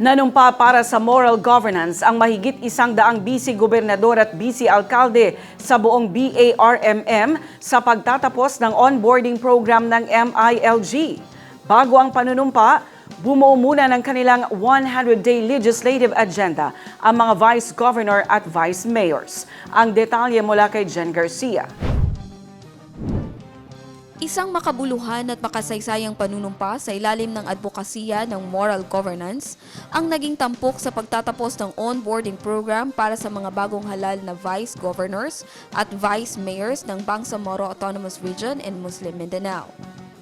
Nanumpa para sa moral governance ang mahigit isang daang bisi-gobernador at bisi-alkalde sa buong BARMM sa pagtatapos ng onboarding program ng MILG. Bago ang panunumpa, bumuo muna ng kanilang 100-day legislative agenda ang mga vice governor at vice mayors. Ang detalye mula kay Jen Garcia. Isang makabuluhan at makasaysayang panunumpa sa ilalim ng advokasya ng moral governance ang naging tampok sa pagtatapos ng onboarding program para sa mga bagong halal na vice governors at vice mayors ng Bangsamoro Autonomous Region and Muslim Mindanao.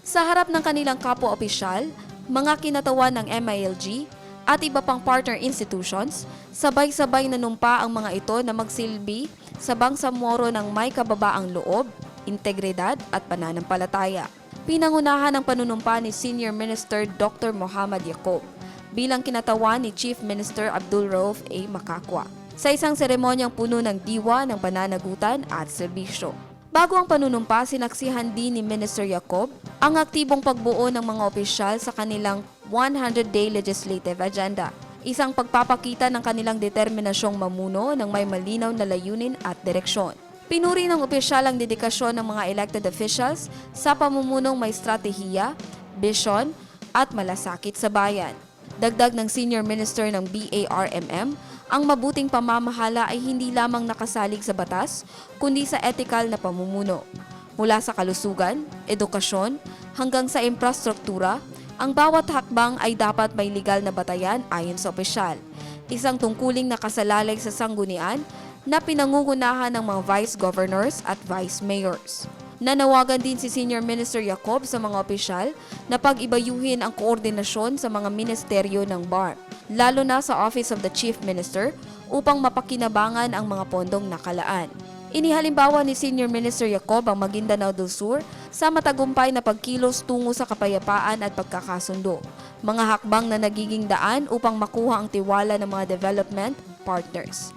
Sa harap ng kanilang kapwa-opisyal, mga kinatawan ng MILG at iba pang partner institutions, sabay-sabay nanumpa ang mga ito na magsilbi sa Bangsamoro ng may kababaang loob, integridad at pananampalataya. Pinangunahan ang panunumpa ni Senior Minister Dr. Muhammad Yacob bilang kinatawan ni Chief Minister Abdul Rauf A. Makakwa sa isang seremonyang puno ng diwa ng pananagutan at serbisyo. Bago ang panunumpa, sinaksihan din ni Minister Yacob ang aktibong pagbuo ng mga opisyal sa kanilang 100-day legislative agenda. Isang pagpapakita ng kanilang determinasyong mamuno ng may malinaw na layunin at direksyon. Pinuri ng opisyal ang dedikasyon ng mga elected officials sa pamumunong may strategiya, bisyon at malasakit sa bayan. Dagdag ng Senior Minister ng BARMM, ang mabuting pamamahala ay hindi lamang nakasalig sa batas, kundi sa ethical na pamumuno. Mula sa kalusugan, edukasyon, hanggang sa infrastruktura, ang bawat hakbang ay dapat may legal na batayan ayon sa opisyal. Isang tungkuling nakasalalay sa sanggunian na pinangungunahan ng mga vice governors at vice mayors. Nanawagan din si Senior Minister Yacob sa mga opisyal na pag-ibayuhin ang koordinasyon sa mga ministeryo ng BAR, lalo na sa Office of the Chief Minister upang mapakinabangan ang mga pondong nakalaan. Inihalimbawa ni Senior Minister Yacob ang Maguindanao del Sur sa matagumpay na pagkilos tungo sa kapayapaan at pagkakasundo, mga hakbang na nagiging daan upang makuha ang tiwala ng mga development partners.